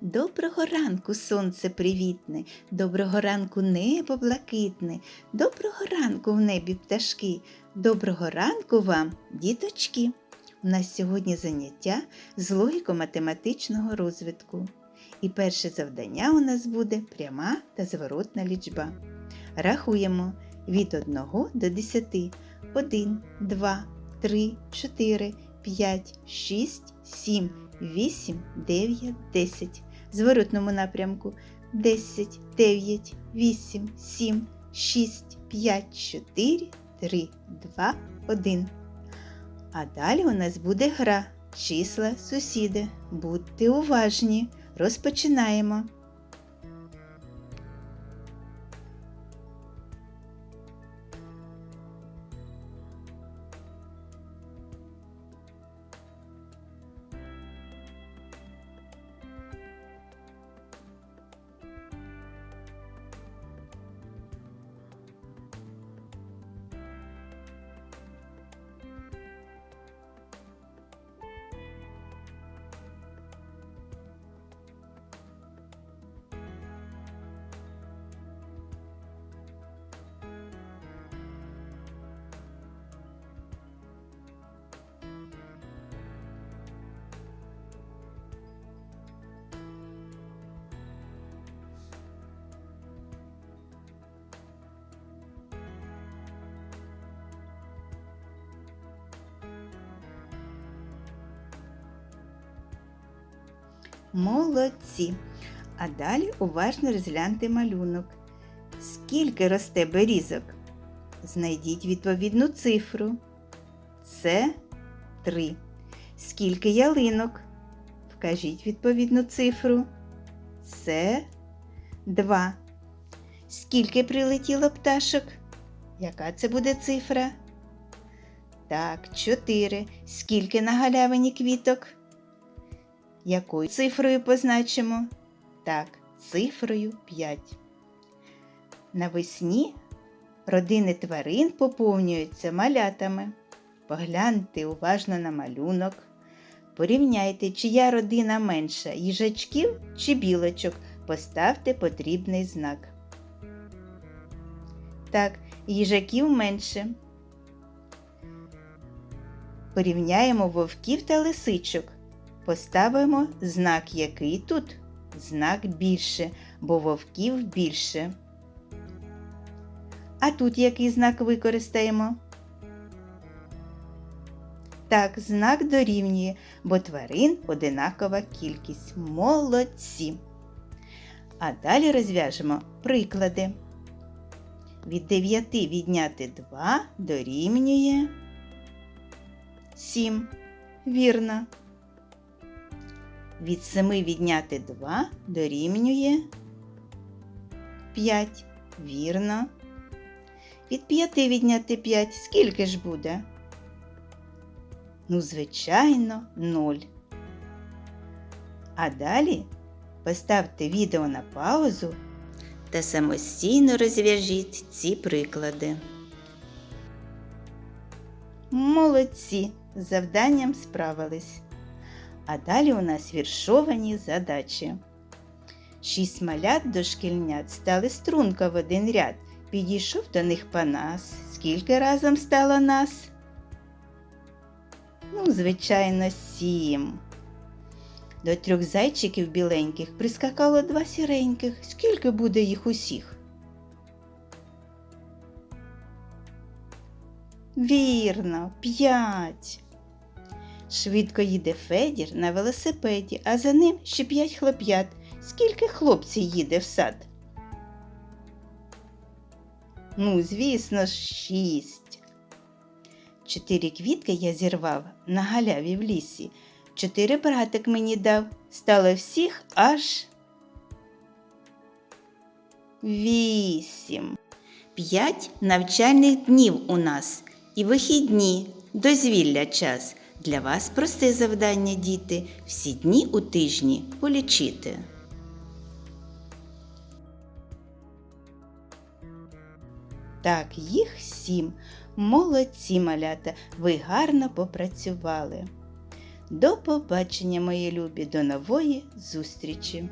Доброго ранку, сонце привітне, доброго ранку небо блакитне, доброго ранку в небі пташки, доброго ранку вам, діточки. У нас сьогодні заняття з логіко-математичного розвитку. І перше завдання у нас буде пряма та зворотна лічба. Рахуємо від 1 до 10. 1, 2, 3, 4, 5, 6, 7, 8, 9, 10. Зворотному напрямку 10, 9, 8, 7, 6, 5, 4, 3, 2, 1. А далі у нас буде гра числа сусіди. Будьте уважні. Розпочинаємо. Молодці. А далі уважно розгляньте малюнок. Скільки росте берізок? Знайдіть відповідну цифру. Це 3. Скільки ялинок? Вкажіть відповідну цифру. Це 2. Скільки прилетіло пташок? Яка це буде цифра? Так, 4. Скільки на галявині квіток? Якою цифрою позначимо? Так, цифрою 5. Навесні родини тварин поповнюються малятами. Погляньте уважно на малюнок. Порівняйте, чия родина менша їжачків чи білочок. Поставте потрібний знак. Так, їжаків менше. Порівняємо вовків та лисичок. Поставимо знак який тут? Знак більше, бо вовків більше. А тут який знак використаємо? Так, знак дорівнює, бо тварин одинакова кількість. Молодці. А далі розв'яжемо приклади. Від 9 відняти 2 дорівнює 7. Вірно. Від 7 відняти 2 дорівнює 5. Вірно. Від 5 відняти 5 скільки ж буде? Ну, звичайно, 0. А далі поставте відео на паузу та самостійно розв'яжіть ці приклади. Молодці! З завданням справились. А далі у нас віршовані задачі. Шість малят дошкільнят стали струнка в один ряд. Підійшов до них Панас. Скільки разом стало нас? Ну, звичайно, сім. До трьох зайчиків біленьких прискакало два сіреньких. Скільки буде їх усіх? Вірно, п'ять. Швидко їде Федір на велосипеді, а за ним ще п'ять хлоп'ят. Скільки хлопців їде в сад? Ну, звісно шість. Чотири квітки я зірвав на галяві в лісі. Чотири братик мені дав. Стало всіх аж вісім. П'ять навчальних днів у нас і вихідні, дозвілля час. Для вас просте завдання, діти, всі дні у тижні полічити. Так, їх сім. Молодці малята, ви гарно попрацювали. До побачення, мої любі, до нової зустрічі!